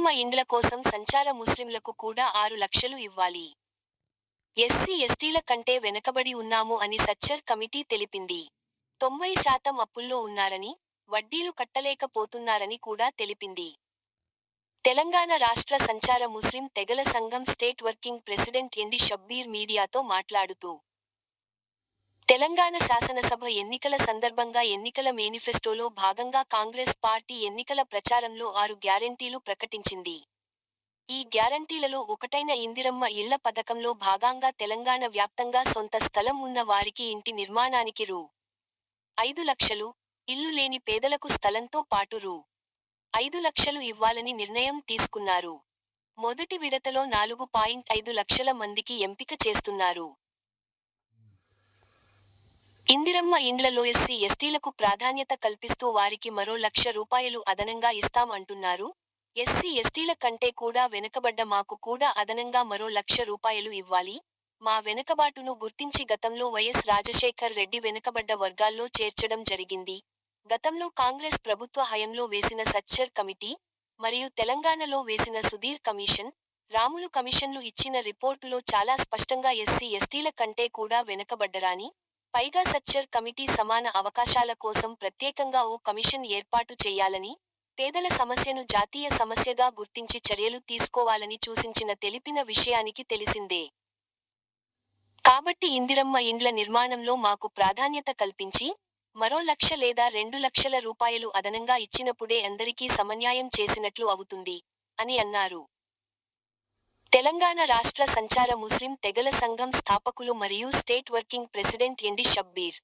కుటుంబ ఇండ్ల కోసం సంచార ముస్లింలకు కూడా ఆరు లక్షలు ఇవ్వాలి. ఎస్సీ ఎస్టీల కంటే వెనకబడి ఉన్నాము అని సచ్చర్ కమిటీ తెలిపింది. తొంభై శాతం అప్పుల్లో ఉన్నారని వడ్డీలు కట్టలేకపోతున్నారని కూడా తెలిపింది. తెలంగాణ రాష్ట్ర సంచార ముస్లిం తెగల సంఘం state working president MD Shabbir మీడియాతో మాట్లాడుతూ తెలంగాణ శాసనసభ ఎన్నికల సందర్భంగా ఎన్నికల మేనిఫెస్టోలో భాగంగా కాంగ్రెస్ పార్టీ ఎన్నికల ప్రచారంలో ఆరు గ్యారెంటీలు ప్రకటించింది. ఈ గ్యారంటీలలో ఒకటైన ఇందిరమ్మ ఇళ్ళ పథకంలో భాగంగా తెలంగాణ వ్యాప్తంగా సొంత స్థలం ఉన్న వారికి ఇంటి నిర్మాణానికి రూ. ఐదు లక్షలు ఇల్లు లేని పేదలకు స్థలంతో పాటు రూ. ఐదు లక్షలు ఇవ్వాలని నిర్ణయం తీసుకున్నారు. మొదటి విడతలో నాలుగు పాయింట్ ఐదు లక్షల మందికి ఎంపిక చేస్తున్నారు. ఇందిరమ్మ ఇండ్లలో ఎస్సీ ఎస్టీలకు ప్రాధాన్యత కల్పిస్తూ వారికి మరో లక్ష రూపాయలు అదనంగా ఇస్తాం అంటున్నారు ఎస్సీ ఎస్టీల కంటే కూడా వెనుకబడ్డ మాకు కూడా అదనంగా మరో లక్ష రూపాయలు ఇవ్వాలి. మా వెనుకబాటును గుర్తించి గతంలో వైఎస్ రాజశేఖర్ రెడ్డి వెనుకబడ్డ వర్గాల్లో చేర్చడం జరిగింది. గతంలో కాంగ్రెస్ ప్రభుత్వ హయంలో వేసిన సచ్చర్ కమిటీ మరియు తెలంగాణలో వేసిన సుధీర్ కమిషన్ రాములు కమిషన్లు ఇచ్చిన రిపోర్టులో చాలా స్పష్టంగా ఎస్సీ ఎస్టీల కంటే కూడా వెనుకబడ్డరాని పైగా సచ్చర్ కమిటీ సమాన అవకాశాల కోసం ప్రత్యేకంగా ఓ కమిషన్ ఏర్పాటు చేయాలని పేదల సమస్యను జాతీయ సమస్యగా గుర్తించి చర్యలు తీసుకోవాలని సూచించిన తెలిపిన విషయానికి తెలిసిందే. కాబట్టి ఇందిరమ్మ ఇండ్ల నిర్మాణంలో మాకు ప్రాధాన్యత కల్పించి మరో లక్ష లేదా రెండు లక్షల రూపాయలు అదనంగా ఇచ్చినప్పుడే అందరికీ సమన్యాయం చేసినట్లు అవుతుంది అని అన్నారు. తెలంగాణ రాష్ట్ర సంచార ముస్లిం తెగల సంఘం స్థాపకులు మరియు state working president MD Shabbir.